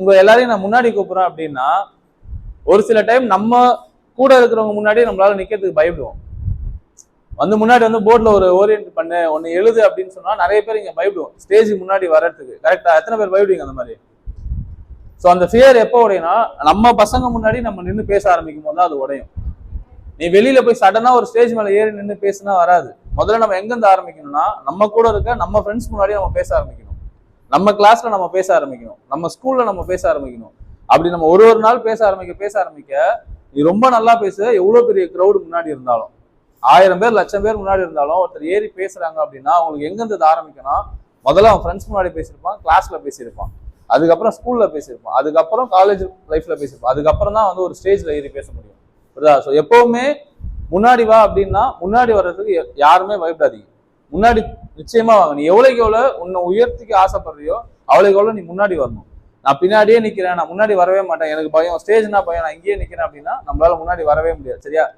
உங்க எல்லாரையும் நான் முன்னாடி கூப்பிடுறேன் அப்படின்னா ஒரு சில டைம் நம்ம கூட இருக்கிறவங்க முன்னாடி நம்மளால நிக்கிறதுக்கு பயப்படுவோம். வந்து முன்னாடி வந்து போர்ட்ல ஒரு ஓரியன்ட் பண்ணு ஒன்று எழுது அப்படின்னு சொன்னா நிறைய பேர் இங்க பயப்படுவோம். ஸ்டேஜ் முன்னாடி வர்றதுக்கு. கரெக்டா எத்தனை பேர் பயப்படுவீங்க அந்த மாதிரி? ஸோ அந்த ஃபியர் எப்போ உடையினா நம்ம பசங்க முன்னாடி நம்ம நின்று பேச ஆரம்பிக்கும் போது தான் அது உடையும். நீ வெளியில போய் சடனா ஒரு ஸ்டேஜ் மேல ஏறி நின்று பேசினா வராது. முதல்ல நம்ம எங்கேருந்து ஆரம்பிக்கணும்னா நம்ம கூட இருக்க நம்ம ஃப்ரெண்ட்ஸ் முன்னாடி நம்ம பேச ஆரம்பிக்கணும். நம்ம கிளாஸ்ல நம்ம பேச ஆரம்பிக்கணும். நம்ம ஸ்கூல்ல நம்ம பேச ஆரம்பிக்கணும். அப்படி நம்ம ஒரு ஒரு நாள் பேச ஆரம்பிக்க பேச ஆரம்பிக்க நீ ரொம்ப நல்லா பேச எவ்வளவு பெரிய க்ரௌடு முன்னாடி இருந்தாலும். ஆயிரம் பேர் லட்சம் பேர் முன்னாடி இருந்தாலும் ஒருத்தர் ஏறி பேசுறாங்க அப்படின்னா அவங்களுக்கு எங்கேருந்து ஆரம்பிக்கணும் முதல்ல அவன் ஃப்ரெண்ட்ஸ் முன்னாடி பேசியிருப்பான் கிளாஸ்ல பேசியிருப்பான். அதுக்கப்புறம் ஸ்கூல்ல பேசியிருப்பான். அதுக்கப்புறம் காலேஜ் லைஃப்ல பேசியிருப்பான். அதுக்கப்புறம் தான் வந்து ஒரு ஸ்டேஜ்ல ஏறி பேச முடியும். புரியுதா? ஸோ எப்பவுமே முன்னாடி வா அப்படின்னா முன்னாடி வர்றதுக்கு யாருமே பயப்படாதீங்க. முன்னாடி நிச்சயமா வாங்க நீ எவ்வளவுக்கு எவ்வளவு உன்னை உயர்த்திக்க ஆசைப்படுறியோ அவ்வளவுக்கு எவ்வளவு நீ முன்னாடி வரணும். நான் பின்னாடியே நிக்கிறேன் நான் முன்னாடி வரவே மாட்டேன். எனக்கு பயம். ஸ்டேஜ்னா பயம். நான் இங்கேயே நிக்கிறேன் அப்படின்னா நம்மளால முன்னாடி வரவே முடியாது. சரியா?